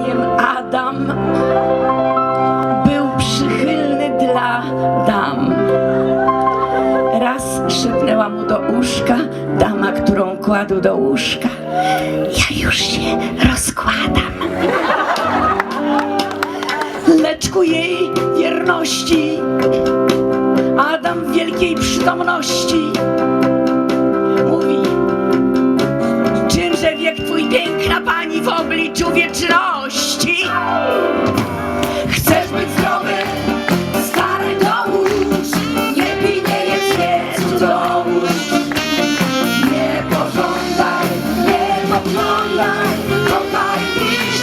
imieniem Adam był przychylny dla dam. Raz szepnęła mu do łóżka dama, którą kładł do łóżka. Ja już się rozkładam. Lecz ku jej wierności Adam w wielkiej przytomności obliczu wieczności. Chcesz być zdrowy, stary dołóż. Nie pij, nie jedz, nie cudzołóż Nie pożądaj, nie poglądaj. Kochaj, miś,